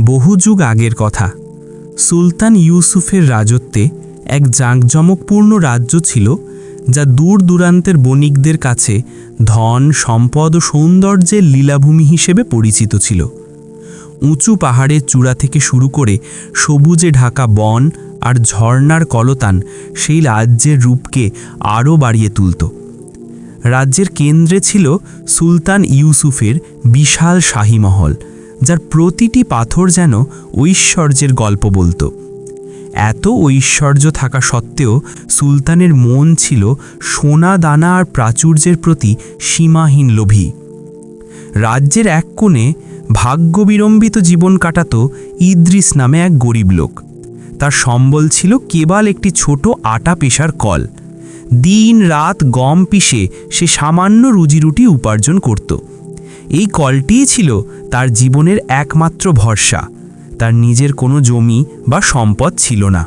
বহু যুগ আগের কথা। সুলতান ইউসুফের রাজত্বে এক জাঁকজমকপূর্ণ রাজ্য ছিল, যা দূর দূরান্তের বণিকদের কাছে ধন, সম্পদ ও সৌন্দর্যের লীলাভূমি হিসেবে পরিচিত ছিল। উঁচু পাহাড়ের চূড়া থেকে শুরু করে সবুজে ঢাকা বন আর ঝর্নার কলতান সেই রাজ্যের রূপকে আরও বাড়িয়ে তুলত। রাজ্যের কেন্দ্রে ছিল সুলতান ইউসুফের বিশাল শাহী মহল। যার প্রতিটি পাথর যেন ঐশ্বর্যের গল্প বলতো। এত ঐশ্বর্য থাকা সত্ত্বেও সুলতানের মন ছিল সোনা, দানা আর প্রাচুর্যের প্রতি সীমাহীন লোভী। রাজ্যের এক কোণে ভাগ্যবিড়ম্বিত জীবন কাটাত ইদ্রিস নামে এক গরিব লোক। তার সম্বল ছিল কেবল একটি ছোট আটা পেশার কল। দিন রাত গম পিষে সে সামান্য রুজিরুটি উপার্জন করত। এই কলটিই ছিল তার জীবনের একমাত্র ভরসা। তার নিজের কোনো জমি বা সম্পদ ছিল না।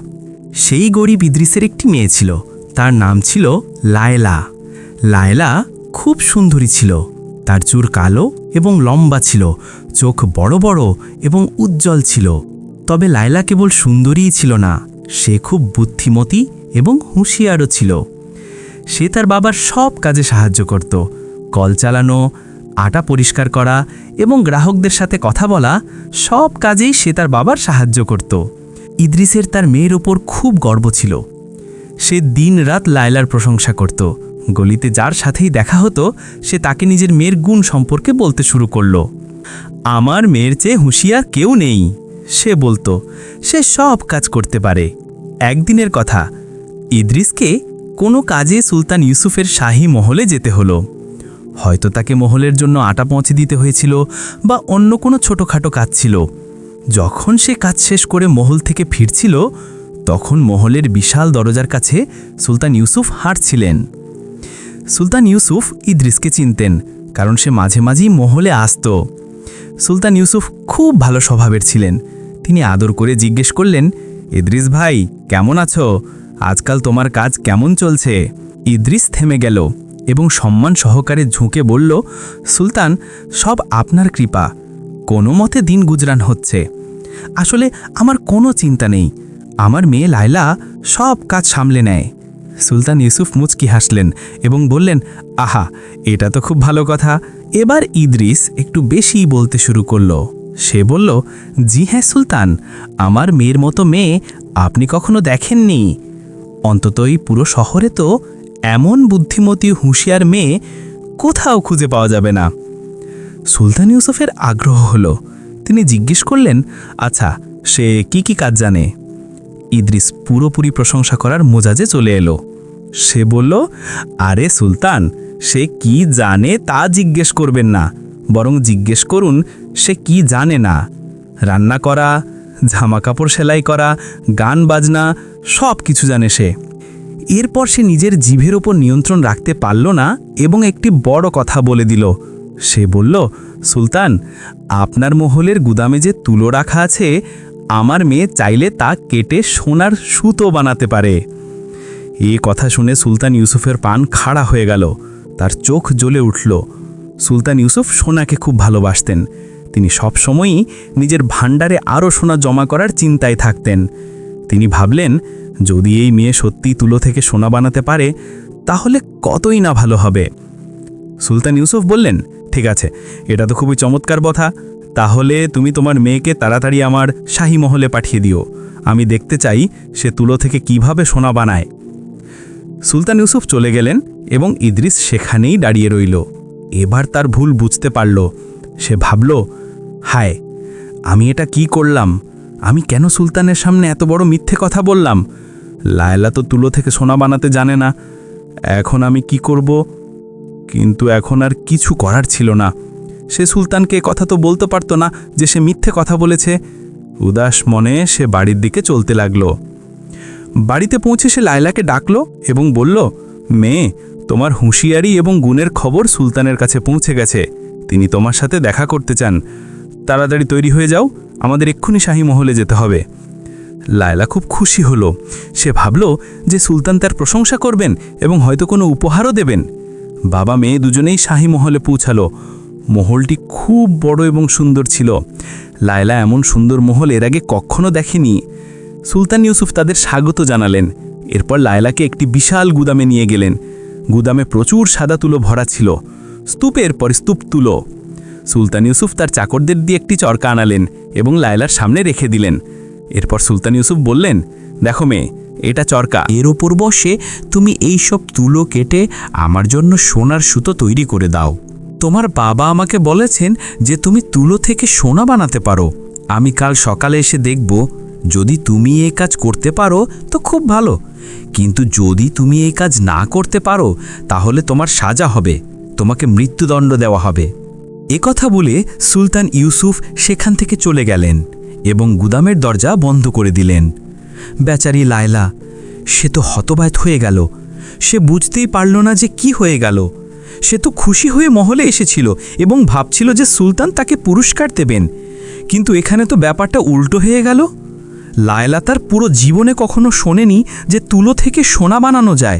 সেই গরিব ইদ্রিসের একটি মেয়ে ছিল। তার নাম ছিল লায়লা। লায়লা খুব সুন্দরী ছিল। তার চুর কালো এবং লম্বা ছিল। চোখ বড় বড় এবং উজ্জ্বল ছিল। তবে লায়লা কেবল সুন্দরীই ছিল না। সে খুব বুদ্ধিমতী এবং হুঁশিয়ারও ছিল। সে তার বাবার সব কাজে সাহায্য করত। কল চালানো আটা পরিষ্কার করা এবং গ্রাহকদের সাথে কথা বলা সব কাজেই সে তার বাবার সাহায্য করত। ইদ্রিসের তার মেয়ের ওপর খুব গর্ব ছিল। সে দিন রাত লায়লার প্রশংসা করত। গলিতে যার সাথেই দেখা হতো, সে তাকে নিজের মেয়ের গুণ সম্পর্কে বলতে শুরু করল। আমার মেয়ের চেয়ে হুঁশিয়ার কেউ নেই সে বলতো। সে সব কাজ করতে পারে। একদিনের কথা, ইদ্রিসকে কোনো কাজে সুলতান ইউসুফের শাহী মহলে যেতে হলো। হয়তো তাকে মহলের জন্য আটা পৌঁছে দিতে হয়েছিল বা অন্য কোনো ছোটোখাটো কাজ ছিল। যখন সে কাজ শেষ করে মহল থেকে ফিরছিল, তখন মহলের বিশাল দরজার কাছে সুলতান ইউসুফ হাঁটছিলেন। সুলতান ইউসুফ ইদ্রিসকে চিনতেন, কারণ সে মাঝে মাঝেই মহলে আসত। সুলতান ইউসুফ খুব ভালো স্বভাবের ছিলেন। তিনি আদর করে জিজ্ঞেস করলেন, ইদ্রিস ভাই, কেমন আছো? আজকাল তোমার কাজ কেমন চলছে? ইদ্রিস থেমে গেল। এবং সম্মান সহকারে ঝুঁকে বলল, সুলতান, সব আপনার কৃপা। কোনো মতে দিন গুজরান হচ্ছে। আসলে আমার কোনো চিন্তা নেই। আমার মেয়ে লায়লা সব কাজ সামলে নেয়। সুলতান ইউসুফ মুচকি হাসলেন এবং বললেন, আহা, এটা তো খুব ভালো কথা। এবার ইদ্রিস একটু বেশি বলতে শুরু করল। সে বলল, জি হ্যাঁ সুলতান, আমার মেয়ের মতো মেয়ে আপনি কখনো দেখেননি। অন্ততই পুরো শহরে তো এমন বুদ্ধিমতী হুঁশিয়ার মেয়ে কোথাও খুঁজে পাওয়া যাবে না। সুলতান ইউসুফের আগ্রহ হলো। তিনি জিজ্ঞেস করলেন আচ্ছা সে কি কি কাজ জানে? ইদ্রিস পুরোপুরি প্রশংসা করার মোজাজে চলে এলো। সে বলল, আরে সুলতান, সে কি জানে তা জিজ্ঞেস করবেন না, বরং জিজ্ঞেস করুন সে কি জানে না। রান্না করা জামা কাপড় সেলাই করা, গান বাজনা সব কিছু জানে সে। এরপর সে নিজের জিভের ওপর নিয়ন্ত্রণ রাখতে পারল না এবং একটি বড় কথা বলে দিল। সে বলল, সুলতান, আপনার মহলের গুদামে যে তুলো রাখা আছে, আমার মেয়ে চাইলে তা কেটে সোনার সুতো বানাতে পারে। এ কথা শুনে সুলতান ইউসুফের পান খাড়া হয়ে গেল। তার চোখ জ্বলে উঠল। সুলতান ইউসুফ সোনাকে খুব ভালোবাসতেন। তিনি সবসময়ই নিজের ভাণ্ডারে আরও সোনা জমা করার চিন্তায় থাকতেন। তিনি ভাবলেন যদি এই মেয়ে সত্যি তুলো থেকে সোনা বানাতে পারে, তাহলে কতই না ভালো হবে? সুলতান ইউসুফ বললেন, ঠিক আছে, এটা তো খুবই চমৎকার কথা তাহলে তুমি তোমার মেয়েকে তাড়াতাড়ি আমার শাহী মহলে পাঠিয়ে দিও। আমি দেখতে চাই সে তুলো থেকে কীভাবে সোনা বানায়। সুলতান ইউসুফ চলে গেলেন এবং ইদ্রিস সেখানেই দাঁড়িয়ে রইল। এবার তার ভুল বুঝতে পারল। সে ভাবল, হায়, আমি এটা কি করলাম? আমি কেন সুলতানের সামনে এত বড় মিথ্যে কথা বললাম? লায়লা তো তুলো থেকে সোনা বানাতে জানে না। এখন আমি কি করব? কিন্তু এখন আর কিছু করার ছিল না। সে সুলতানকে কথা তো বলতে পারতো না যে সে মিথ্যে কথা বলেছে। উদাস মনে সে বাড়ির দিকে চলতে লাগল। বাড়িতে পৌঁছে সে লায়লাকে ডাকলো এবং বলল, মেয়ে, তোমার হুঁশিয়ারি এবং গুণের খবর সুলতানের কাছে পৌঁছে গেছে। তিনি তোমার সাথে দেখা করতে চান। তাড়াতাড়ি তৈরি হয়ে যাও। আমাদের এক্ষুনি শাহী মহলে যেতে হবে। লায়লা খুব খুশি হলো। সে ভাবল যে সুলতান তার প্রশংসা করবেন এবং হয়তো কোনো উপহারও দেবেন। বাবা মেয়ে দুজনেই শাহী মহলে পৌঁছালো। মহলটি খুব বড় এবং সুন্দর ছিল। লায়লা এমন সুন্দর মহল এর আগে কখনো দেখেনি। সুলতান ইউসুফ তাদের স্বাগত জানালেন। এরপর লায়লাকে একটি বিশাল গুদামে নিয়ে গেলেন। গুদামে প্রচুর সাদা তুলো ভরা ছিল। স্তূপের পর স্তূপ তুলো। সুলতান ইউসুফ তার চাকরদের দিয়ে একটি চরকা আনালেন এবং লায়লার সামনে রেখে দিলেন। এরপর সুলতান ইউসুফ বললেন, দেখো মেয়ে, এটা চরকা। এর ওপর বসে তুমি এই সব তুলো কেটে আমার জন্য সোনার সুতো তৈরি করে দাও। তোমার বাবা আমাকে বলেছেন যে তুমি তুলো থেকে সোনা বানাতে পারো। আমি কাল সকালে এসে দেখব, যদি তুমি এই কাজ করতে পারো তো খুব ভালো। কিন্তু যদি তুমি এই কাজ না করতে পারো, তাহলে তোমার সাজা হবে, তোমাকে মৃত্যুদণ্ড দেওয়া হবে। কথা বলে সুলতান ইউসুফ সেখান থেকে চলে গেলেন এবং গুদামের দরজা বন্ধ করে দিলেন। বেচারি লায়লা, সে তো হতবায়ত হয়ে গেল। সে বুঝতেই পারল না যে কি হয়ে গেল। সে তো খুশি হয়ে মহলে এসেছিল এবং ভাবছিল যে সুলতান তাকে পুরস্কার দেবেন। কিন্তু এখানে তো ব্যাপারটা উল্টো হয়ে গেল। লায়লা তার পুরো জীবনে কখনো শোনেনি যে তুলো থেকে সোনা বানানো যায়।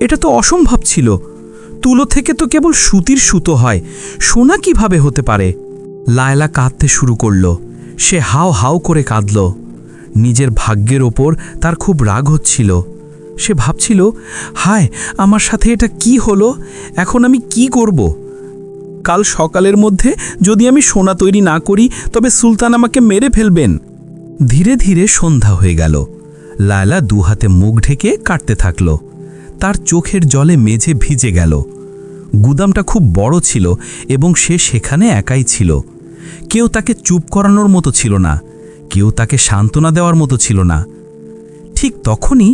এটা তো অসম্ভব ছিল। তুলো থেকে তো কেবল সুতির সুতো হয়। সোনা কীভাবে হতে পারে? লায়লা কাঁদতে শুরু করল। সে হাও হাও করে কাঁদল। নিজের ভাগ্যের ওপর তার খুব রাগ হচ্ছিল। সে ভাবছিল, হায়, আমার সাথে এটা কি হলো? এখন আমি কি করব? কাল সকালের মধ্যে যদি আমি সোনা তৈরি না করি, তবে সুলতান আমাকে মেরে ফেলবেন। ধীরে ধীরে সন্ধ্যা হয়ে গেল। লায়লা দু হাতে মুখ ঢেকে কাটতে থাকল। তার চোখের জলে মেঝে ভিজে গেল। গুদামটা খুব বড় ছিল এবং সে সেখানে একাই ছিল। কেউ তাকে চুপ করানোর মতো ছিল না, কেউ তাকে সান্ত্বনা দেওয়ার মতো ছিল না। ঠিক তখনই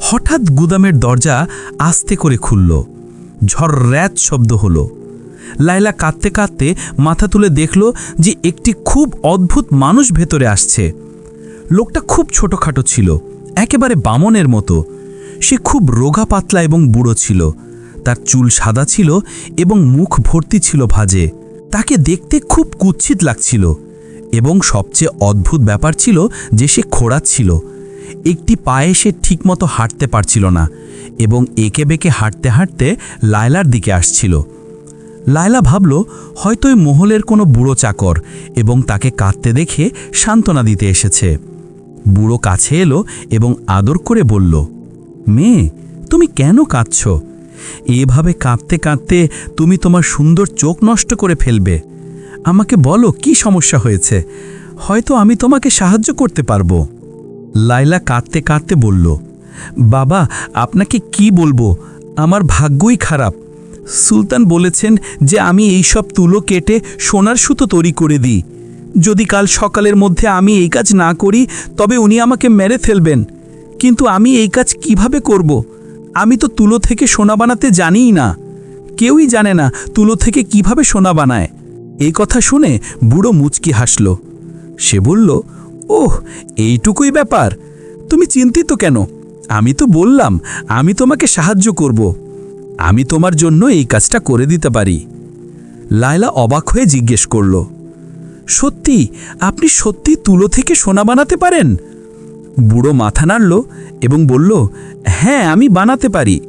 হঠাৎ গুদামের দরজা আস্তে করে খুলল। ঝড় শব্দ হলো। লাইলা কাঁদতে কাঁদতে মাথা তুলে দেখল যে একটি খুব অদ্ভুত মানুষ ভেতরে আসছে। লোকটা খুব ছোটখাটো ছিল, একেবারে বামনের মতো। সে খুব রোগা পাতলা এবং বুড়ো ছিল। তার চুল সাদা ছিল এবং মুখ ভর্তি ছিল ভাজে। তাকে দেখতে খুব কুৎসিত লাগছিল এবং সবচেয়ে অদ্ভুত ব্যাপার ছিল যে সে খোড়াচ্ছিল একটি পায়ে সে ঠিকমতো হাঁটতে পারছিল না এবং একে বেঁকে হাঁটতে হাঁটতে লায়লার দিকে আসছিল। লায়লা ভাবল, হয়তো এই মহলের কোনো বুড়ো চাকর এবং তাকে কাঁদতে দেখে সান্ত্বনা দিতে এসেছে। বুড়ো কাছে এলো এবং আদর করে বলল, মেয়ে, তুমি কেন কাঁদছ? এভাবে কাঁদতে কাঁদতে তুমি তোমার সুন্দর চোখ নষ্ট করে ফেলবে। আমাকে বলো, কি সমস্যা হয়েছে? হয়তো আমি তোমাকে সাহায্য করতে পারব। লাইলা কাঁদতে কাঁদতে বলল, বাবা, আপনাকে কি বলব? আমার ভাগ্যই খারাপ। সুলতান বলেছেন যে আমি এই সব তুলো কেটে সোনার সুতো তৈরি করে দিই। যদি কাল সকালের মধ্যে আমি এই কাজ না করি, তবে উনি আমাকে মেরে ফেলবেন। কিন্তু আমি এই কাজ কীভাবে করব? আমি তো তুলো থেকে সোনা বানাতে জানিই না। কেউই জানে না তুলো থেকে কীভাবে সোনা বানায়। এই কথা শুনে বুড়ো মুচকি হাসল। সে বলল, ওহ, এইটুকুই ব্যাপার। তুমি চিন্তিত কেন? আমি তো বললাম, আমি তোমাকে সাহায্য করব। আমি তোমার জন্য এই কাজটা করে দিতে পারি। লায়লা অবাক হয়ে জিজ্ঞেস করল, সত্যি, আপনি সত্যি তুলো থেকে সোনা বানাতে পারেন? বুড়ো মাথা নাড়ল এবং বলল হ্যাঁ আমি বানাতে পারি।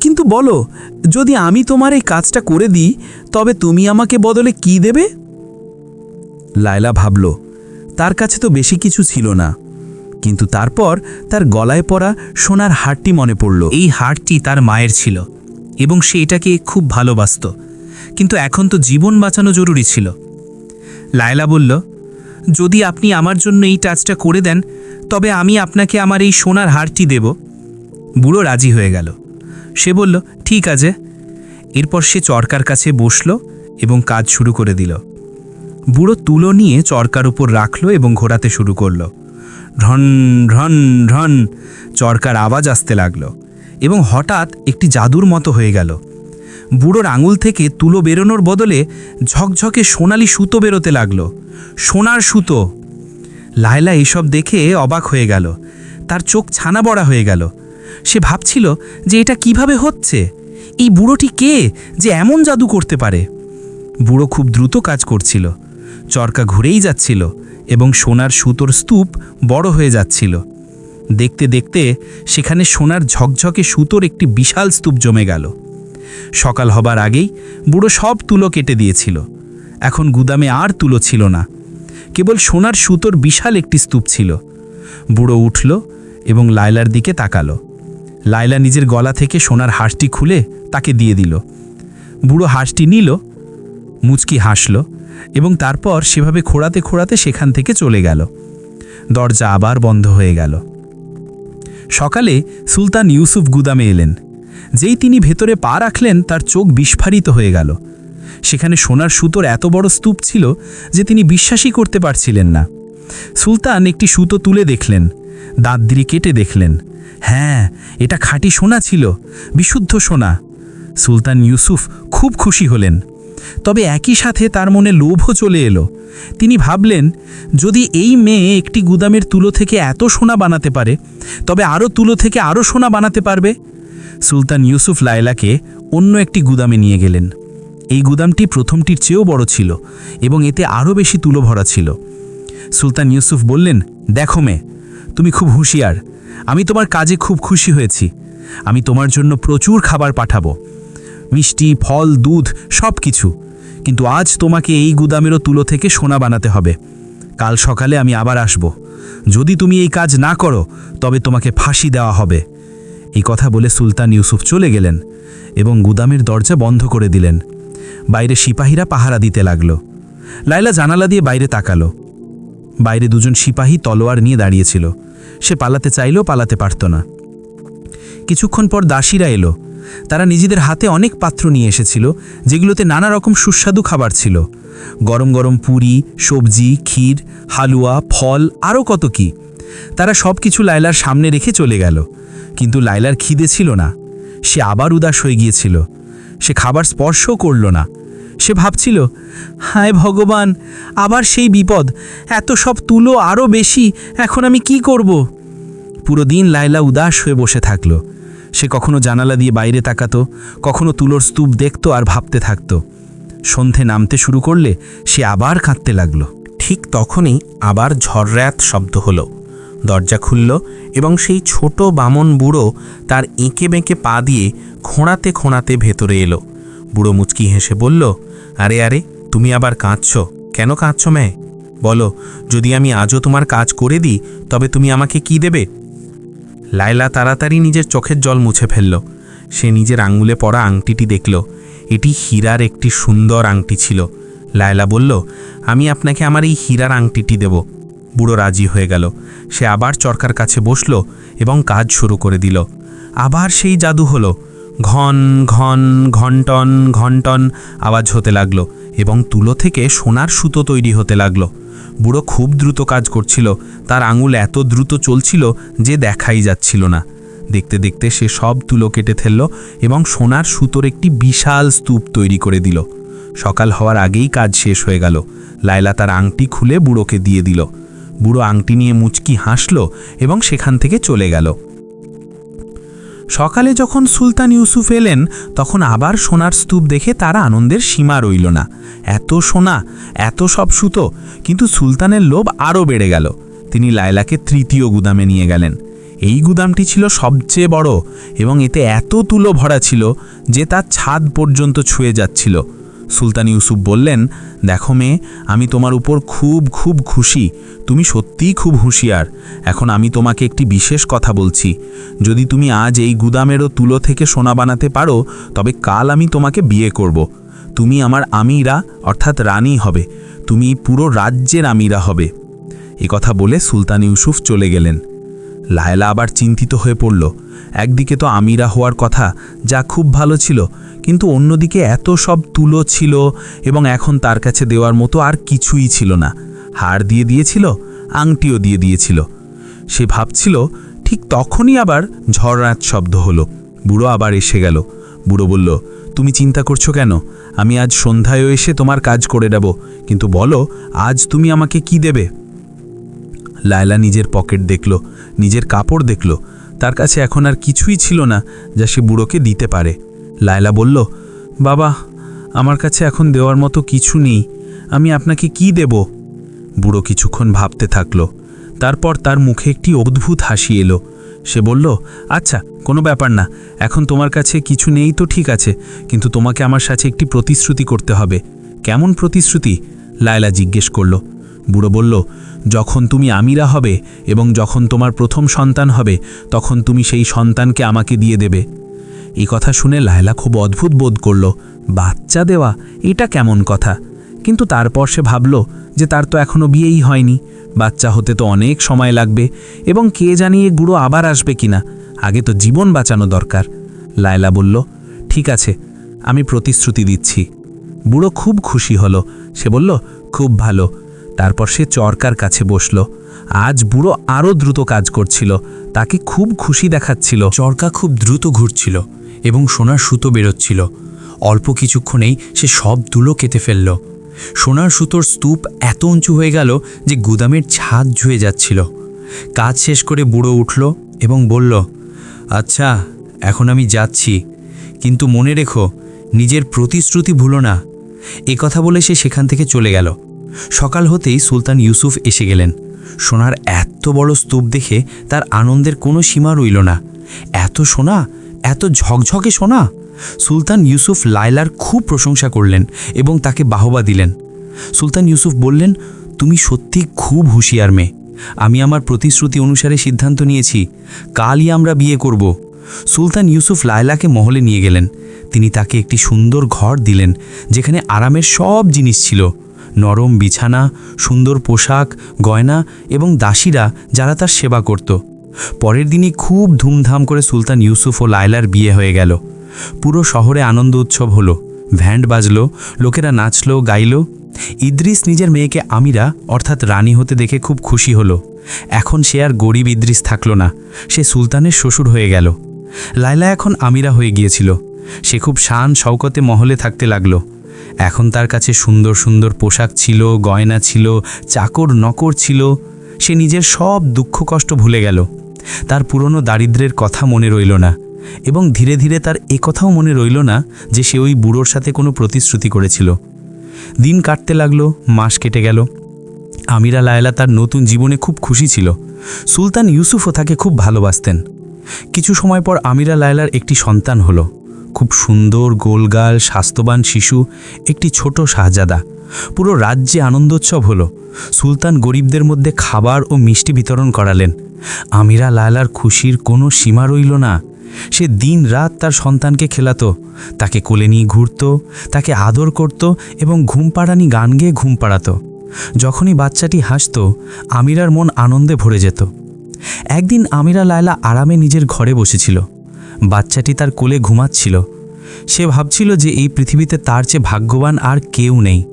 কিন্তু বলো, যদি আমি তোমার এই কাজটা করে দিই, তবে তুমি আমাকে বদলে কি দেবে? লায়লা ভাবল, তার কাছে তো বেশি কিছু ছিল না। কিন্তু তারপর তার গলায় পড়া সোনার হারটি মনে পড়ল। এই হারটি তার মায়ের ছিল এবং সে এটাকে খুব ভালোবাসত। কিন্তু এখন তো জীবন বাঁচানো জরুরি ছিল। লায়লা বলল, যদি আপনি আমার জন্য এই টাচটা করে দেন তবে আমি আপনাকে আমার এই সোনার হারটি দেব। বুড়ো রাজি হয়ে গেল। সে বলল, ঠিক আছে। এরপর সে চরকার কাছে বসল এবং কাজ শুরু করে দিল। বুড়ো তুলো নিয়ে চরকার উপর রাখল এবং ঘোরাতে শুরু করল। ঢন ঢন ঢন চরকার আওয়াজ আসতে লাগল এবং হঠাৎ একটি জাদুর মতো হয়ে গেল। বুড়োর আঙুল থেকে তুলো বেরোনোর বদলে ঝকঝকে সোনালি সুতো বেরোতে লাগল। সোনার সুতো লায়লা এসব দেখে অবাক হয়ে গেল। তার চোখ ছানা বড়া হয়ে গেল। সে ভাবছিল যে এটা কীভাবে হচ্ছে? এই বুড়োটি কে যে এমন জাদু করতে পারে? বুড়ো খুব দ্রুত কাজ করছিল। চরকা ঘুরেই যাচ্ছিল এবং সোনার সুতোর স্তূপ বড় হয়ে যাচ্ছিল। দেখতে দেখতে সেখানে সোনার ঝকঝকে সুতোর একটি বিশাল স্তূপ জমে গেল। সকাল হবার আগেই বুড়ো সব তুলো কেটে দিয়েছিল। এখন গুদামে আর তুলো ছিল না। কেবল সোনার সুতোর বিশাল একটি স্তূপ ছিল। বুড়ো উঠল এবং লায়লার দিকে তাকালো। লায়লা নিজের গলা থেকে সোনার হাঁসটি খুলে তাকে দিয়ে দিল। বুড়ো হাঁসটি নিল, মুচকি হাসল এবং তারপর সেভাবে খোড়াতে খোঁড়াতে সেখান থেকে চলে গেল। দরজা আবার বন্ধ হয়ে গেল। সকালে সুলতান ইউসুফ গুদামে এলেন। যেই তিনি ভেতরে পা রাখলেন, তার চোখ বিস্ফারিত হয়ে গেল। সেখানে সোনার সুতোর এত বড় স্তূপ ছিল যে তিনি বিশ্বাসই করতে পারছিলেন না। সুলতান একটি সুতো তুলে দেখলেন দাঁত দিয়ে কেটে দেখলেন। হ্যাঁ এটা খাঁটি সোনা ছিল, বিশুদ্ধ সোনা। সুলতান ইউসুফ খুব খুশি হলেন। তবে একই সাথে তার মনে লোভও চলে এলো। তিনি ভাবলেন, যদি এই মেয়ে একটি গুদামের তুলো থেকে এত সোনা বানাতে পারে, তবে আরও তুলো থেকে আরও সোনা বানাতে পারবে। সুলতান ইউসুফ লায়লাকে অন্য একটি গুদামে নিয়ে গেলেন। এই গুদামটি প্রথমটির চেয়েও বড় ছিল এবং এতে আরও বেশি তুলো ভরা ছিল। সুলতান ইউসুফ বললেন, দেখো মে তুমি খুব হুঁশিয়ার। আমি তোমার কাজে খুব খুশি হয়েছি। আমি তোমার জন্য প্রচুর খাবার পাঠাবো। মিষ্টি, ফল, দুধ সব কিছু কিন্তু আজ তোমাকে এই গুদামেরও তুলো থেকে সোনা বানাতে হবে। কাল সকালে আমি আবার আসব। যদি তুমি এই কাজ না করো, তবে তোমাকে ফাঁসি দেওয়া হবে। এই কথা বলে সুলতান ইউসুফ চলে গেলেন এবং গুদামের দরজা বন্ধ করে দিলেন। বাইরে সিপাহীরা পাহারা দিতে লাগল। লাইলা জানালা দিয়ে বাইরে তাকালো। বাইরে দুজন সিপাহী তলোয়ার নিয়ে দাঁড়িয়েছিল। সে পালাতে চাইলেও পালাতে পারত না। কিছুক্ষণ পর দাসীরা এলো। তারা নিজেদের হাতে অনেক পাত্র নিয়ে এসেছিল, যেগুলোতে নানা রকম সুস্বাদু খাবার ছিল। গরম গরম পুরি, সবজি, ক্ষীর, হালুয়া, ফল, আরও কত কি। তারা সব কিছু লায়লার সামনে রেখে চলে গেল। কিন্তু লায়লার খিদে ছিল না। সে আবার উদাস হয়ে গিয়েছিল। সে খাবার স্পর্শও করল না। সে ভাবছিল, হায় ভগবান, আবার সেই বিপদ। এত সব তুলো আরও বেশি, এখন আমি কি করব? পুরো দিন লায়লা উদাস হয়ে বসে থাকল। সে কখনো জানালা দিয়ে বাইরে তাকাতো, কখনো তুলোর স্তূপ দেখতো আর ভাবতে থাকতো। সন্ধে নামতে শুরু করলে সে আবার কাঁদতে লাগল। ঠিক তখনই আবার ঝড়রাত শব্দ হলো। দরজা খুলল এবং সেই ছোট বামন বুড়ো তার এঁকে বেঁকে পা দিয়ে খোঁড়াতে খোঁড়াতে ভেতরে এলো। বুড়ো মুচকি হেসে বলল, আরে আরে, তুমি আবার কাঁদছ? কেন কাঁদছ মেয়ে? বলো, যদি আমি আজও তোমার কাজ করে দিই, তবে তুমি আমাকে কি দেবে? লায়লা তাড়াতাড়ি নিজের চোখের জল মুছে ফেলল। সে নিজের আঙ্গুলে পড়া আংটিটি দেখল। এটি হীরার একটি সুন্দর আংটি ছিল। লায়লা বলল, আমি আপনাকে আমার এই হীরার আংটিটি দেব। বুড়ো রাজি হয়ে গেল। সে আবার চরকার কাছে বসল এবং কাজ শুরু করে দিল। আবার সেই জাদু হলো। ঘন ঘন, ঘন্টন ঘন্টন আওয়াজ হতে লাগল এবং তুলো থেকে সোনার সুতো তৈরি হতে লাগল। বুড়ো খুব দ্রুত কাজ করছিল। তার আঙুল এত দ্রুত চলছিল যে দেখাই যাচ্ছিল না। দেখতে দেখতে সে সব তুলো কেটে ফেলল এবং সোনার সুতোর একটি বিশাল স্তূপ তৈরি করে দিল। সকাল হওয়ার আগেই কাজ শেষ হয়ে গেল। লায়লা তার আংটি খুলে বুড়োকে দিয়ে দিল। বুড়ো আংটি নিয়ে মুচকি হাসল এবং সেখান থেকে চলে গেল। সকালে যখন সুলতান ইউসুফ এলেন, তখন আবার সোনার স্তূপ দেখে তার আনন্দের সীমা রইল না। এত সোনা, এত সব সুতো, কিন্তু সুলতানের লোভ আরও বেড়ে গেল। তিনি লায়লাকে তৃতীয় গুদামে নিয়ে গেলেন। এই গুদামটি ছিল সবচেয়ে বড় এবং এতে এত তুলো ভরা ছিল যে তার ছাদ পর্যন্ত ছুঁয়ে যাচ্ছিল। সুলতান ইউসুফ বললেন, দেখো মেয়ে, আমি তোমার উপর খুব খুব খুশি। তুমি সত্যিই খুব হুঁশিয়ার। এখন আমি তোমাকে একটি বিশেষ কথা বলছি। যদি তুমি আজ এই গুদামেরও তুলো থেকে সোনা বানাতে পারো, তবে কাল আমি তোমাকে বিয়ে করব। তুমি আমার আমিরা, অর্থাৎ রানী হবে। তুমি পুরো রাজ্যের আমিরা হবে। এ কথা বলে সুলতান ইউসুফ চলে গেলেন। লায়লা আবার চিন্তিত হয়ে পড়ল। একদিকে তো আমিরা হওয়ার কথা, যা খুব ভালো ছিল, কিন্তু অন্যদিকে এত সব তুলো ছিল এবং এখন তার কাছে দেওয়ার মতো আর কিছুই ছিল না। হার দিয়ে দিয়েছিল, আংটিও দিয়ে দিয়েছিল। সে ভাবছিল, ঠিক তখনই আবার ঝড়রাত শব্দ হলো। বুড়ো আবার এসে গেল। বুড়ো বলল, তুমি চিন্তা করছ কেন? আমি আজ সন্ধ্যায়ও এসে তোমার কাজ করে দেব। কিন্তু বলো, আজ তুমি আমাকে কি দেবে? লায়লা নিজের পকেট দেখল, নিজের কাপড় দেখল। তার কাছে এখন আর কিছুই ছিল না যা সে বুড়োকে দিতে পারে। লায়লা বলল, বাবা, আমার কাছে এখন দেওয়ার মতো কিছু নেই। আমি আপনাকে কি দেব? বুড়ো কিছুক্ষণ ভাবতে থাকল। তারপর তার মুখে একটি অদ্ভুত হাসি এলো। সে বলল আচ্ছা কোনো ব্যাপার না। এখন তোমার কাছে কিছু নেই তো ঠিক আছে, কিন্তু তোমাকে আমার সাথে একটি প্রতিশ্রুতি করতে হবে। কেমন প্রতিশ্রুতি? লায়লা জিজ্ঞেস করল। বুড়ো বলল, যখন তুমি আমিরা হবে এবং যখন তোমার প্রথম সন্তান হবে, তখন তুমি সেই সন্তানকে আমাকে দিয়ে দেবে। এই কথা শুনে লায়লা খুব অদ্ভুত বোধ করল, বাচ্চা দেওয়া, এটা কেমন কথা? কিন্তু তারপর সে ভাবল যে তার তো এখনও বিয়েই হয়নি, বাচ্চা হতে তো অনেক সময় লাগবে এবং কে জানিয়ে বুড়ো আবার আসবে কিনা, আগে তো জীবন বাঁচানো দরকার। লায়লা বলল, ঠিক আছে, আমি প্রতিশ্রুতি দিচ্ছি। বুড়ো খুব খুশি হলো, সে বলল, খুব ভালো তারপর সে চরকার কাছে বসল। আজ বুড়ো আরও দ্রুত কাজ করছিল। তাকে খুব খুশি দেখাচ্ছিল। চরকা খুব দ্রুত ঘুরছিল এবং সোনার সুতো বেরোচ্ছিল। অল্প কিছুক্ষণেই সে সব দুলো কেটে ফেলল। সোনার সুতোর স্তূপ এত উঁচু হয়ে গেল যে গুদামের ছাদ ঝুয়ে যাচ্ছিল। কাজ শেষ করে বুড়ো উঠল এবং বলল আচ্ছা এখন আমি যাচ্ছি। কিন্তু মনে রেখো, নিজের প্রতিশ্রুতি ভুলো না। এ কথা বলে সে সেখান থেকে চলে গেল। সকাল হতেই সুলতান ইউসুফ এসে গেলেন। সোনার এত বড় স্তূপ দেখে তার আনন্দের কোনো সীমা রইল না। এত সোনা, এত ঝকঝকে সোনা। সুলতান ইউসুফ লায়লার খুব প্রশংসা করলেন এবং তাকে বাহবা দিলেন। সুলতান ইউসুফ বললেন, তুমি সত্যি খুব হুঁশিয়ার মেয়ে। আমি আমার প্রতিশ্রুতি অনুসারে সিদ্ধান্ত নিয়েছি। কালই আমরা বিয়ে করব। সুলতান ইউসুফ লায়লাকে মহলে নিয়ে গেলেন। তিনি তাকে একটি সুন্দর ঘর দিলেন, যেখানে আরামের সব জিনিস ছিল। নরম বিছানা, সুন্দর পোশাক, গয়না এবং দাসীরা যারা তার সেবা করত। পরের দিনই খুব ধুমধাম করে সুলতান ইউসুফ ও লায়লার বিয়ে হয়ে গেল। পুরো শহরে আনন্দ উৎসব হলো। ভ্যান্ড বাজলো, লোকেরা নাচলো, গাইল। ইদ্রিস নিজের মেয়েকে আমিরা, অর্থাৎ রানী হতে দেখে খুব খুশি হলো। এখন সে আর গরিব ইদ্রিস থাকল না, সে সুলতানের শ্বশুর হয়ে গেল। লায়লা এখন আমিরা হয়ে গিয়েছিল। সে খুব শান, শওকতে মহলে থাকতে লাগল। এখন তার কাছে সুন্দর সুন্দর পোশাক ছিল, গয়না ছিল, চাকর নকর ছিল। সে নিজের সব দুঃখ কষ্ট ভুলে গেল। তার পুরনো দারিদ্রের কথা মনে রইল না এবং ধীরে ধীরে তার একথাও মনে রইল না যে সে ওই বুড়োর সাথে কোনো প্রতিশ্রুতি করেছিল। দিন কাটতে লাগল, মাস কেটে গেল। আমিরা লায়লা তার নতুন জীবনে খুব খুশি ছিল। সুলতান ইউসুফও তাকে খুব ভালোবাসতেন। কিছু সময় পর আমিরা লায়লার একটি সন্তান হলো। খুব সুন্দর, গোলগাল, স্বাস্থ্যবান শিশু, একটি ছোট শাহজাদা। পুরো রাজ্যে আনন্দোৎসব হলো। সুলতান গরিবদের মধ্যে খাবার ও মিষ্টি বিতরণ করালেন। আমিরা লায়লার খুশির কোনো সীমা রইল না। সে দিন রাত তার সন্তানকে খেলাতো। তাকে কোলে নিয়ে ঘুরত, তাকে আদর করত এবং ঘুম পাড়ানি গান গেয়ে ঘুম পাড়াতো। যখনই বাচ্চাটি হাসত, আমিরার মন আনন্দে ভরে যেত। একদিন আমিরা লায়লা আরামে নিজের ঘরে বসেছিল। বাচ্চাটি তার কোলে ঘুমাচ্ছিল। সে ভাবছিল যে এই পৃথিবীতে তার চেয়ে ভাগ্যবান আর কেউ নেই।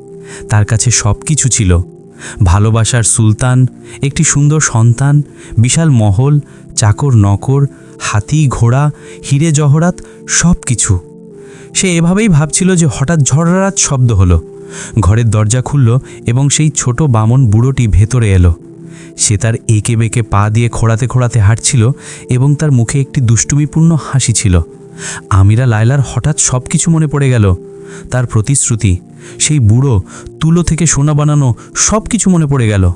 তার কাছে সব কিছু ছিল। ভালোবাসার সুলতান, একটি সুন্দর সন্তান, বিশাল মহল, চাকর নকর, হাতি, ঘোড়া, হিরে জহরাত সব কিছু সে এভাবেই ভাবছিল যে হঠাৎ ঝড়রাত শব্দ হলো। ঘরের দরজা খুলল এবং সেই ছোট বামন বুড়োটি ভেতরে এলো। সে তার এঁকে বেঁকে পা দিয়ে খোড়াতে খোড়াতে হাঁটছিল এবং তার মুখে একটি দুষ্টুমিপূর্ণ হাসি ছিল। আমিরা লায়লার হঠাৎ সব কিছু মনে পড়ে গেল। তার প্রতিশ্রুতি, সেই বুড়ো, তুলো থেকে সোনা বানানো সব কিছু মনে পড়ে গেল।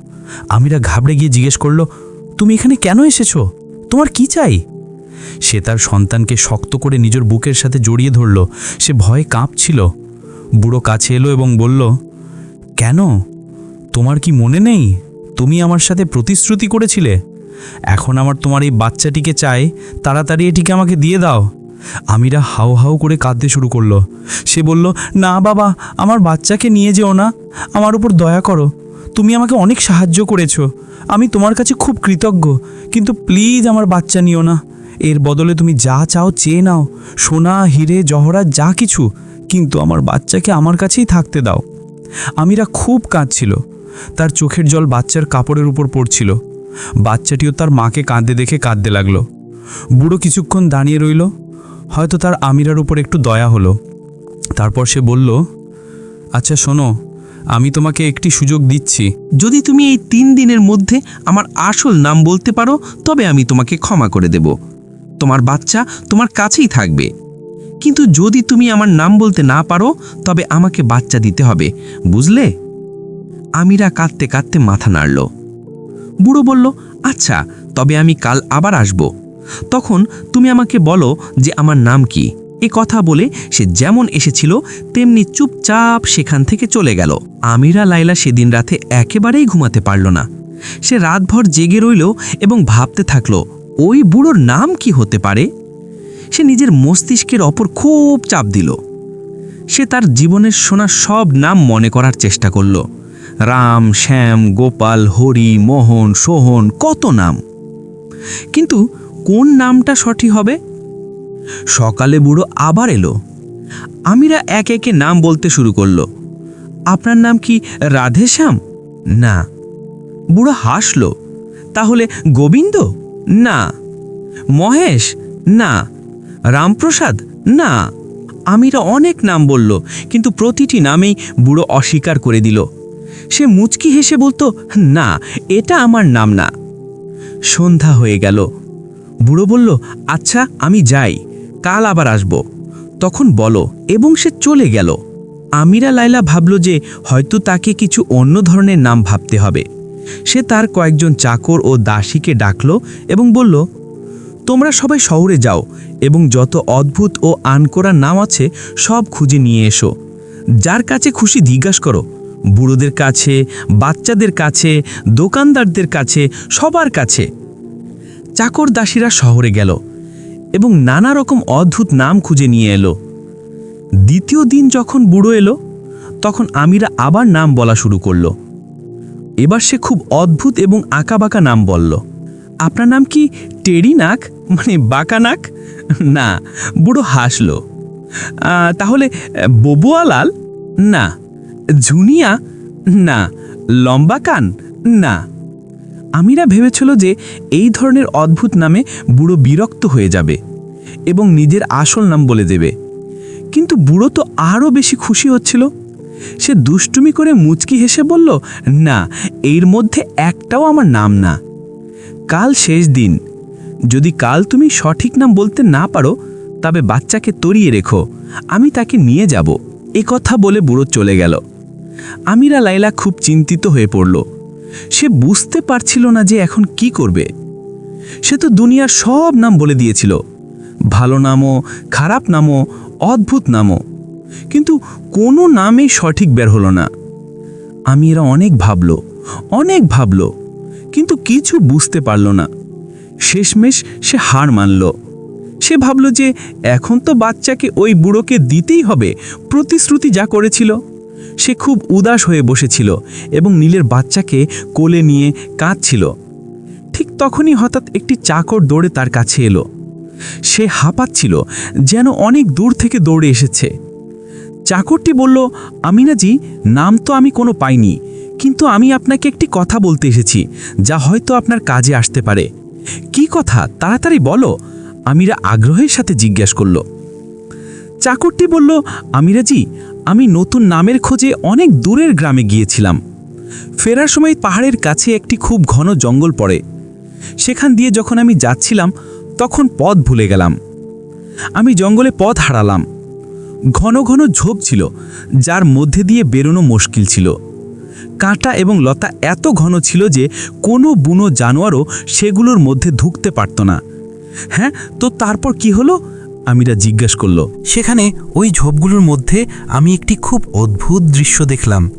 আমিরা ঘাবড়ে গিয়ে জিজ্ঞেস করল, তুমি এখানে কেন এসেছ? তোমার কি চাই? সে তার সন্তানকে শক্ত করে নিজের বুকের সাথে জড়িয়ে ধরল। সে ভয়ে কাঁপছিল। বুড়ো কাছে এলো এবং বলল, কেন? তোমার কি মনে নেই? তুমি আমার সাথে প্রতিশ্রুতি করেছিলে। এখন আমার তোমার এই বাচ্চাটিকে চাই, তাড়াতাড়ি এটিকে আমাকে দিয়ে দাও। আমিরা হাউ হাউ করে কাঁদতে শুরু করল। সে বলল, না বাবা, আমার বাচ্চাকে নিয়ে যেও না। আমার উপর দয়া করো। তুমি আমাকে অনেক সাহায্য করেছ। আমি তোমার কাছে খুব কৃতজ্ঞ। কিন্তু প্লিজ আমার বাচ্চা নিও না। এর বদলে তুমি যা চাও চেয়ে নাও। সোনা, হিরে, জহরা, যা কিছু। কিন্তু আমার বাচ্চাকে আমার কাছেই থাকতে দাও। আমিরা খুব কাঁদছিল। তার চোখের জল বাচ্চার কাপড়ের উপর পড়ছিল। বাচ্চাটিও তার মাকে কাঁদতে দেখে কাঁদতে লাগল। বুড়ো কিছুক্ষণ দাঁড়িয়ে রইল। হয়তো তার আমিরার উপর একটু দয়া হলো। তারপর সে বলল আচ্ছা শোনো, আমি তোমাকে একটি সুযোগ দিচ্ছি। যদি তুমি এই তিন দিনের মধ্যে আমার আসল নাম বলতে পারো, তবে আমি তোমাকে ক্ষমা করে দেব। তোমার বাচ্চা তোমার কাছেই থাকবে। কিন্তু যদি তুমি আমার নাম বলতে না পারো, তবে আমাকে বাচ্চা দিতে হবে, বুঝলে? আমিরা কাঁদতে কাঁদতে মাথা নাড়ল। বুড়ো বলল আচ্ছা তবে আমি কাল আবার আসব। তখন তুমি আমাকে বলো যে আমার নাম কি? এ কথা বলে সে যেমন এসেছিল, তেমনি চুপচাপ সেখান থেকে চলে গেল। আমিরা লাইলা সেদিন রাতে একেবারেই ঘুমাতে পারল না। সে রাতভর জেগে রইল এবং ভাবতে থাকল, ওই বুড়োর নাম কি হতে পারে? সে নিজের মস্তিষ্কের অপর খুব চাপ দিল। সে তার জীবনের শোনা সব নাম মনে করার চেষ্টা করল। রাম, শ্যাম, গোপাল, হরি, মোহন, সোহন, কত নাম? কিন্তু কোন নামটা সঠিক হবে? সকালে বুড়ো আবার এলো। আমিরা এক একে নাম বলতে শুরু করল। আপনার নাম কি রাধেশ্যাম না। বুড়ো হাসল। তাহলে গোবিন্দ? না। মহেশ? না। রামপ্রসাদ? না। আমিরা অনেক নাম বলল, কিন্তু প্রতিটি নামেই বুড়ো অস্বীকার করে দিল। সে মুচকি হেসে বলতো, না, এটা আমার নাম না। সন্ধ্যা হয়ে গেল। বুড়ো বলল আচ্ছা আমি যাই, কাল আবার আসব। তখন বলো, এবং সে চলে গেল। আমিরা লাইলা ভাবল যে হয়তো তাকে কিছু অন্য ধরনের নাম ভাবতে হবে। সে তার কয়েকজন চাকর ও দাসীকে ডাকল এবং বলল, তোমরা সবাই শহরে যাও এবং যত অদ্ভুত ও আনকোরা নাম আছে সব খুঁজে নিয়ে এসো। যার কাছে খুশি জিজ্ঞাস করো বুড়োদের কাছে, বাচ্চাদের কাছে, দোকানদারদের কাছে, সবার কাছে। চাকর দাসীরা শহরে গেল এবং নানা রকম অদ্ভুত নাম খুঁজে নিয়ে এলো। দ্বিতীয় দিন যখন বুড়ো এলো, তখন আমিরা আবার নাম বলা শুরু করল। এবার সে খুব অদ্ভুত এবং আঁকাবাঁকা নাম বলল। আপনার নাম কি টেরি নাক? মানে বাঁকা নাক? না, বুড়ো হাসল। তাহলে, ববুয়ালাল? না। ঝুনিয়া? না, লম্বা কান? না। আমিরা ভেবেছিল যে এই ধরনের অদ্ভুত নামে বুড়ো বিরক্ত হয়ে যাবে এবং নিজের আসল নাম বলে দেবে। কিন্তু বুড়ো তো আরও বেশি খুশি হচ্ছিল। সে দুষ্টুমি করে মুচকি হেসে বলল, না, এর মধ্যে একটাও আমার নাম না। কাল শেষ দিন। যদি কাল তুমি সঠিক নাম বলতে না পারো, তবে বাচ্চাকে তরিয়ে রেখো। আমি তাকে নিয়ে যাব। এ কথা বলে বুড়ো চলে গেল। আমিরা লাইলা খুব চিন্তিত হয়ে পড়ল। সে বুঝতে পারছিল না যে এখন কি করবে। সে তো দুনিয়ার সব নাম বলে দিয়েছিল। ভালো নামও, খারাপ নামও, অদ্ভুত নামও। কিন্তু কোনো নামেই সঠিক বের হলো না। আমি এরা অনেক ভাবল অনেক ভাবল, কিন্তু কিছু বুঝতে পারল না। শেষমেশ সে হার মানল। সে ভাবল যে এখন তো বাচ্চাকে ওই বুড়োকে দিতেই হবে, প্রতিশ্রুতি যা করেছিল। সে খুব উদাস হয়ে বসেছিল এবং নীলের বাচ্চাকে কোলে নিয়ে কাঁদছিল। ঠিক তখনই হঠাৎ একটি চাকর দৌড়ে তার কাছে এলো। সে হাঁপাচ্ছিল, যেন অনেক দূর থেকে দৌড়ে এসেছে। চাকরটি বলল, আমিনাজি, নাম তো আমি কোনো পাইনি, কিন্তু আমি আপনাকে একটি কথা বলতে এসেছি, যা হয়তো আপনার কাজে আসতে পারে। কি কথা? তাড়াতাড়ি বলো। আমিরা আগ্রহের সাথে জিজ্ঞেস করল। চাকরটি বলল, আমিরাজি আমি নতুন নামের খোঁজে অনেক দূরের গ্রামে গিয়েছিলাম। ফেরার সময় পাহাড়ের কাছে একটি খুব ঘন জঙ্গল পড়ে। সেখান দিয়ে যখন আমি যাচ্ছিলাম, তখন পথ ভুলে গেলাম। আমি জঙ্গলে পথ হারালাম। ঘন ঘন ঝোপ ছিল, যার মধ্যে দিয়ে বেরোনো মুশকিল ছিল। কাঁটা এবং লতা এত ঘন ছিল যে কোনো বুনো জানোয়ারও সেগুলোর মধ্যে ঢুকতে পারত না। হ্যাঁ তো তারপর কি হলো? আমিরা জিজ্ঞাসা করল, সেখানে ওই ঝোপগুলোর মধ্যে আমি একটি খুব অদ্ভুত দৃশ্য দেখলাম।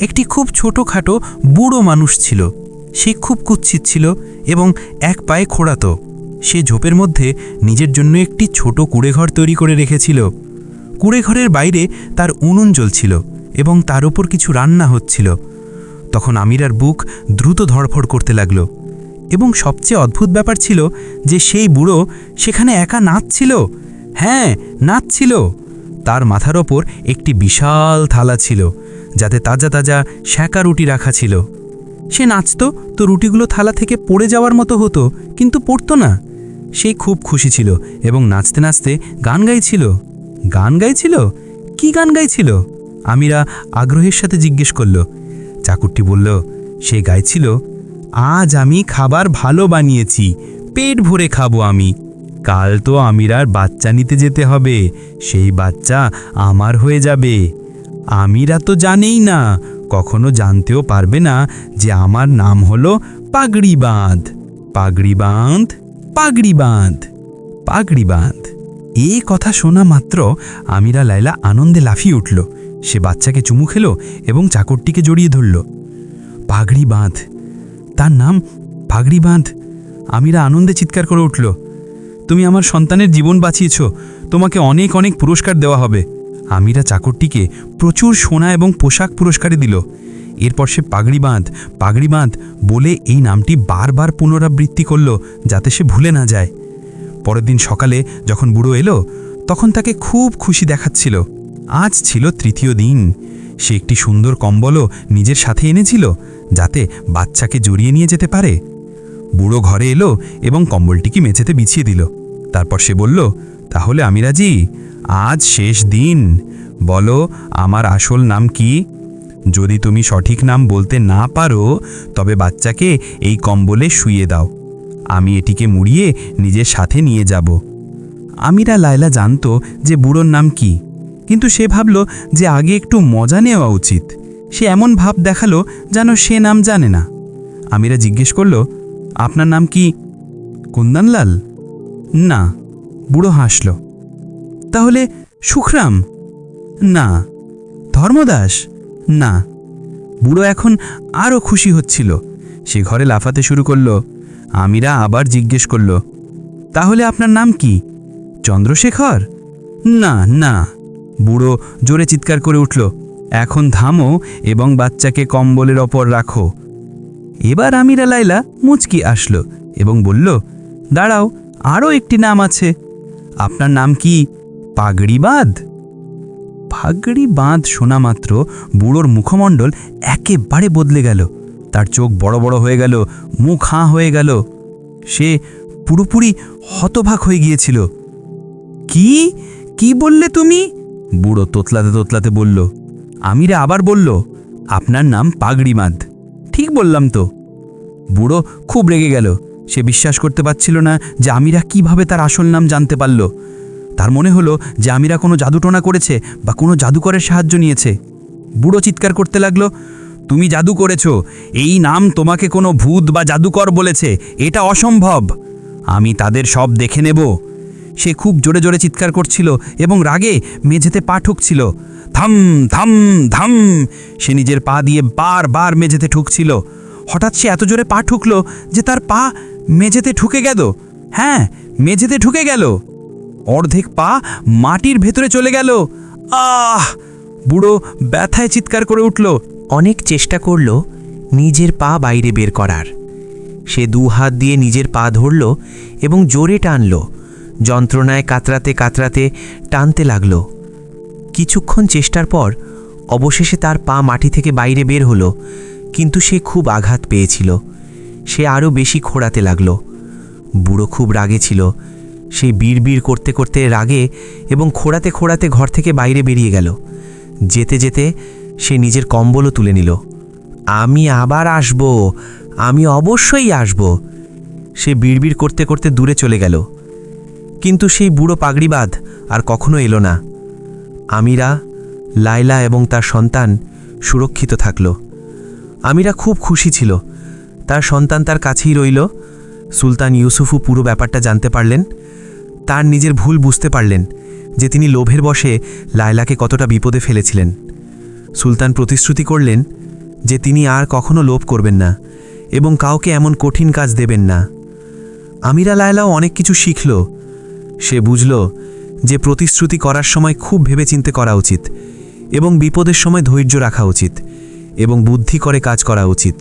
একটি খুব ছোটোখাটো বুড়ো মানুষ ছিল। সে খুব কুৎসিত ছিল এবং এক পায়ে খোড়াতো। সে ঝোপের মধ্যে নিজের জন্য একটি ছোট কুড়েঘর তৈরি করে রেখেছিল। কুড়েঘরের বাইরে তার উনুন জ্বলছিল এবং তার উপর কিছু রান্না হচ্ছিল। তখন আমিরার বুক দ্রুত ধড়ফড় করতে লাগল এবং সবচেয়ে অদ্ভুত ব্যাপার ছিল যে সেই বুড়ো সেখানে একা নাচছিল। হ্যাঁ নাচছিল তার মাথার ওপর একটি বিশাল থালা ছিল, যাতে তাজা তাজা শ্যাকা রুটি রাখা ছিল। সে নাচত তো রুটিগুলো থালা থেকে পড়ে যাওয়ার মতো হতো, কিন্তু পড়তো না। সে খুব খুশি ছিল এবং নাচতে নাচতে গান গাইছিল। গান গাইছিল? কি গান গাইছিল? আমিরা আগ্রহের সাথে জিজ্ঞেস করল। চাকুরটি বলল, সে গাইছিল, আজ আমি খাবার ভালো বানিয়েছি, পেট ভরে খাব আমি। কাল তো আমিরার বাচ্চা নিতে যেতে হবে। সেই বাচ্চা আমার হয়ে যাবে। আমিরা তো জানেই না, কখনো জানতেও পারবে না যে আমার নাম হলো পাগড়ি বাঁধ পাগড়ি বাঁধ পাগড়ি বাঁধ পাগড়ি বাঁধ এই কথা শোনা মাত্র আমিরা লাইলা আনন্দে লাফিয়ে উঠল। সে বাচ্চাকে চুমু খেলো এবং চাকরটিকে জড়িয়ে ধরল। পাগড়ি বাঁধ তার নাম পাগড়ি বাঁধ আমিরা আনন্দে চিৎকার করে উঠল। তুমি আমার সন্তানের জীবন বাঁচিয়েছ। তোমাকে অনেক অনেক পুরস্কার দেওয়া হবে। আমিরা চাকরটিকে প্রচুর সোনা এবং পোশাক পুরস্কারে দিল। এরপর সে পাগড়ি বাঁধ পাগড়ি বাঁধ বলে এই নামটি বারবার পুনরাবৃত্তি করল যাতে সে ভুলে না যায়। পরের দিন সকালে যখন বুড়ো এলো, তখন তাকে খুব খুশি দেখাচ্ছিল। আজ ছিল তৃতীয় দিন। সে একটি সুন্দর কম্বলও নিজের সাথে এনেছিল যাতে বাচ্চাকে জড়িয়ে নিয়ে যেতে পারে। বুড়ো ঘরে এলো এবং কম্বলটিকে মেঝেতে বিছিয়ে দিল। তারপর সে বলল, তাহলে আমিরাজি আজ শেষ দিন। বলো, আমার আসল নাম কি? যদি তুমি সঠিক নাম বলতে না পারো, তবে বাচ্চাকে এই কম্বলে শুইয়ে দাও। আমি এটিকে মুড়িয়ে নিজের সাথে নিয়ে যাব। আমিরা লায়লা জানতো যে বুড়োর নাম কি, কিন্তু সে ভাবল যে আগে একটু মজা নেওয়া উচিত। সে এমন ভাব দেখাল যেন সে নাম জানে না। আমিরা জিজ্ঞেস করল, আপনার নাম কি? কুন্দনলাল? না, বুড়ো হাসল। তাহলে সুখরাম? না। ধর্মদাস? না। বুড়ো এখন আরও খুশি হচ্ছিল। সে ঘরে লাফাতে শুরু করল। আমিরা আবার জিজ্ঞেস করল, তাহলে আপনার নাম কি? চন্দ্রশেখর? না না। বুড়ো জোরে চিৎকার করে উঠল, এখন থামো এবং বাচ্চাকে কম্বলের ওপর রাখো। এবার আমিরা লাইলা মুচকি আসলো এবং বলল, দাঁড়াও আরও একটি নাম আছে। আপনার নাম কি? পাগড়ি বাঁধ বাঁধ শোনা মাত্র বুড়োর মুখমণ্ডল একেবারে বদলে গেল। তার চোখ বড় বড় হয়ে গেল, মুখ হাঁ হয়ে গেল। সে পুরোপুরি হতভাগ হয়ে গিয়েছিল। কি? কি বললে তুমি? বুড়ো তোতলাতে তোতলাতে বলল। আমিরা আবার বলল, আপনার নাম পাগড়িমাদ ঠিক বললাম তো। বুড়ো খুব রেগে গেল। সে বিশ্বাস করতে পারছিল না যে আমিরা কীভাবে তার আসল নাম জানতে পারল। তার মনে হলো যে আমিরা কোনো জাদুটোনা করেছে বা কোনো জাদুকরের সাহায্য নিয়েছে। বুড়ো চিৎকার করতে লাগল, তুমি জাদু করেছ, এই নাম তোমাকে কোনো ভূত বা জাদুকর বলেছে, এটা অসম্ভব। আমি তাদের সব দেখে নেব। সে খুব জোরে জোরে চিৎকার করছিল এবং রাগে মেঝেতে পা ঠুকছিল। থাম থাম থাম! সে নিজের পা দিয়ে বারবার মেঝেতে ঠুকছিল। হঠাৎ সে এত জোরে পা ঠুকলো যে তার পা মেঝেতে ঠুকে গেল। হ্যাঁ মেঝেতে ঠুকে গেল। অর্ধেক পা মাটির ভেতরে চলে গেল। আহ! বুড়ো ব্যথায় চিৎকার করে উঠল। অনেক চেষ্টা করল নিজের পা বাইরে বের করার। সে দু হাত দিয়ে নিজের পা ধরল এবং জোরে টানল। যন্ত্রণায় কাতরাতে কাতরাতে টানতে লাগল। কিছুক্ষণ চেষ্টার পর অবশেষে তার পা মাটি থেকে বাইরে বের হলো, কিন্তু সে খুব আঘাত পেয়েছিল। সে আরও বেশি খোঁড়াতে লাগল। বুড়ো খুব রাগে ছিল। সে বিড়বিড় করতে করতে রাগে এবং খোঁড়াতে খোঁড়াতে ঘর থেকে বাইরে বেরিয়ে গেল। যেতে যেতে সে নিজের কম্বলও তুলে নিল। আমি আবার আসব, আমি অবশ্যই আসব। সে বিড়বিড় করতে করতে দূরে চলে গেল। কিন্তু সেই বুড়ো পাগড়িবাদ আর কখনো এলো না। আমিরা লাইলা এবং তার সন্তান সুরক্ষিত থাকল। আমিরা খুব খুশি ছিল। তার সন্তান তার কাছেই রইল। সুলতান ইউসুফু পুরো ব্যাপারটা জানতে পারলেন। তার নিজের ভুল বুঝতে পারলেন যে তিনি লোভের বশে লায়লাকে কতটা বিপদে ফেলেছিলেন। সুলতান প্রতিশ্রুতি করলেন যে তিনি আর কখনো লোভ করবেন না এবং কাউকে এমন কঠিন কাজ দেবেন না। আমিরা লায়লাও অনেক কিছু শিখল। সে বুঝল যে প্রতিশ্রুতি করার সময় খুব ভেবেচিন্তে করা উচিত এবং বিপদের সময় ধৈর্য রাখা উচিত এবং বুদ্ধি করে কাজ করা উচিত।